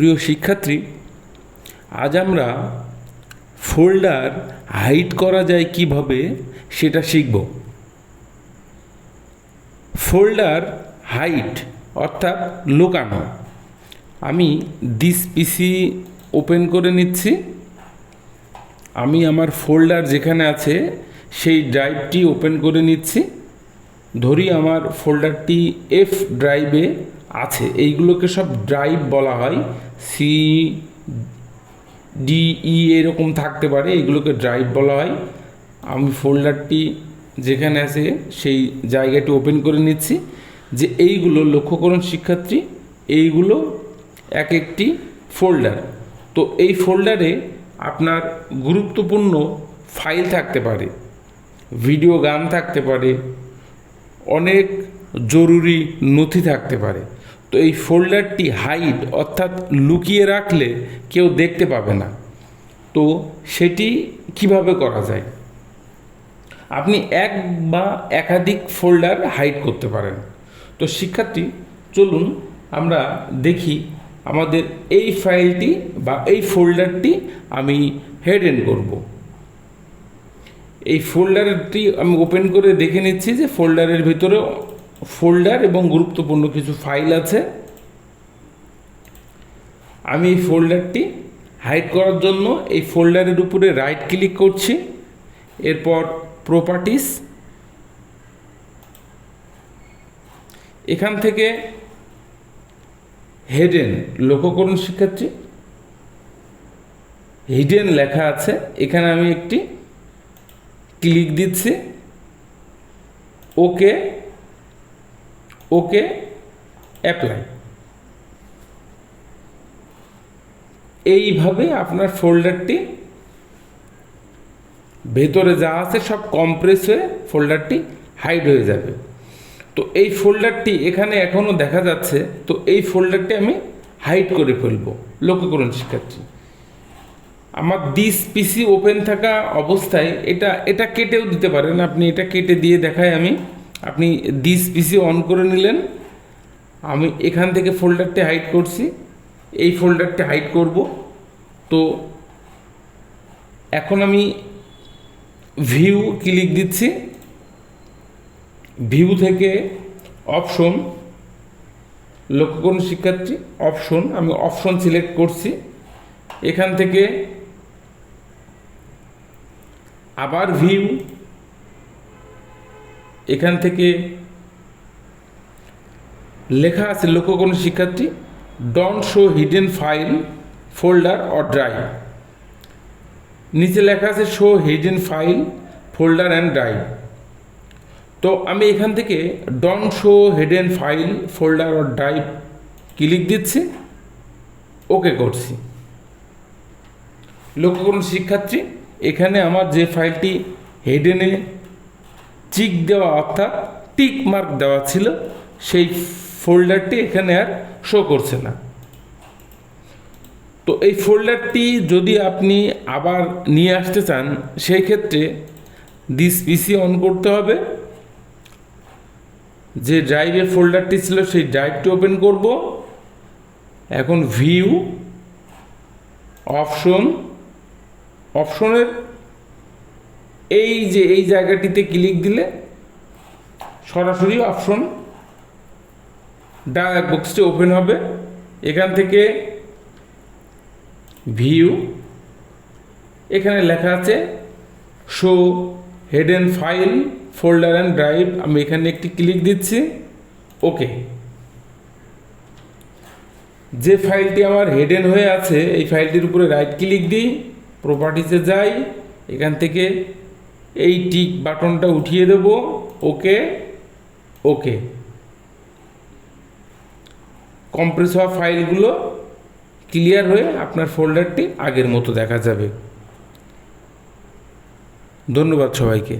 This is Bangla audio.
প্রিয় শিক্ষার্থী, আজ আমরা ফোল্ডার হাইড করা যায় কীভাবে সেটা শিখব। ফোল্ডার হাইট অর্থাৎ লুকানো। আমি দিস পিসি ওপেন করে নিচ্ছি। আমি আমার ফোল্ডার যেখানে আছে সেই ড্রাইভটি ওপেন করে নিচ্ছি। ধরি আমার ফোল্ডারটি এফ ড্রাইভে আছে। এইগুলোকে সব ড্রাইভ বলা হয়। সি ডিই এরকম থাকতে পারে, এগুলোকে ড্রাইভ বলা হয়। আমি ফোল্ডারটি যেখানে আছে সেই জায়গাটি ওপেন করে নিচ্ছি। যে এইগুলো লক্ষ্য করুন শিক্ষার্থী, এইগুলো এক একটি ফোল্ডার তো এই ফোল্ডারে আপনার গুরুত্বপূর্ণ ফাইল থাকতে পারে ভিডিও গান থাকতে পারে, অনেক জরুরি নথি থাকতে পারে। তো এই ফোল্ডারটি হাইড অর্থাৎ লুকিয়ে রাখলে কেউ দেখতে পাবে না। তো সেটি কীভাবে করা যায়? আপনি এক বা একাধিক ফোল্ডার হাইড করতে পারেন। তো শিক্ষার্থী, চলুন আমরা দেখি আমাদের এই ফাইলটি বা এই ফোল্ডারটি আমি হেড এন্ড করব। এই ফোল্ডারটি আমি ওপেন করে দেখে নিচ্ছি যে ফোল্ডারের ভিতরে ফোল্ডার এবং গুরুত্বপূর্ণ কিছু ফাইল আছে। আমি এই ফোল্ডারটি হাইড করার জন্য এই ফোল্ডারের উপরে রাইট ক্লিক করছি। এরপর প্রপার্টিস এখান থেকে হেডেন লক্ষ্য করুন শিক্ষার্থী। হিডেন লেখা আছে। এখানে আমি একটি ক্লিক দিচ্ছি। ওকে ওকে অ্যাপ্লাই এইভাবে আপনার ফোল্ডারটি ভেতরে যা আছে সব কম্প্রেস হয়ে ফোল্ডারটি হাইড হয়ে যাবে। তো এই ফোল্ডারটি এখানে এখনও দেখা যাচ্ছে, তো এই ফোল্ডারটি আমি হাইড করে ফেলব। লক্ষ্য করুন শিক্ষার্থী। আমার দিস পিসি ওপেন থাকা অবস্থায় এটা এটা কেটেও দিতে পারেন। আপনি এটা কেটে দিয়ে দেখায় আমি আপনি দিস পিসি অন করে নিলেন, আমি এখান থেকে ফোল্ডারটি হাইড করছি, এই ফোল্ডারটি হাইড করব। তো এখন আমি ভিউ ক্লিক দিচ্ছি। ভিউ থেকে অপশন লক্ষ্য করুন শিক্ষার্থী অপশন আমি অপশন সিলেক্ট করছি। এখান থেকে আবার ভিউ এখান থেকে লেখা আছে লক্ষ্য করুন শিক্ষার্থী don't show hidden file folder or drive নিচে লেখা আছে show hidden file folder and drive তো আমি এখান থেকে don't show hidden file folder or drive click দিচ্ছি ওকে করছি। লক্ষ্য করুন শিক্ষার্থী, এখানে আমার যে ফাইলটি হেডেনে চিক দেওয়া অর্থাৎ টিক মার্ক দেওয়া ছিল, সেই ফোল্ডারটি এখানে আর শো করছে না। তো এই ফোল্ডারটি যদি আপনি আবার নিয়ে আসতে চান, সেই ক্ষেত্রে দিস পিসি অন করতে হবে। যে ড্রাইভের ফোল্ডারটি ছিল, সেই ড্রাইভটি ওপেন করব। এখন ভিউ অপশন অপশনের এই যে, এই জায়গাটিতে ক্লিক দিলে সরাসরি অপশন ডায়ালগ বক্সটি ওপেন হবে। এখান থেকে ভিউ এখানে লেখা আছে show hidden file folder and drive আমি এখানে একটি ক্লিক দিচ্ছি ওকে যে ফাইলটি আমার হেডেন হয়ে আছে, এই ফাইলটির উপরে রাইট ক্লিক দিই প্রপার্টিসে যাই, এখান থেকে এই টিক বাটনটা উঠিয়ে দেব ওকে ওকে কম্প্রেস হওয়া ফাইলগুলো ক্লিয়ার হয়ে আপনার ফোল্ডারটি আগের মতো দেখা যাবে। ধন্যবাদ সবাইকে।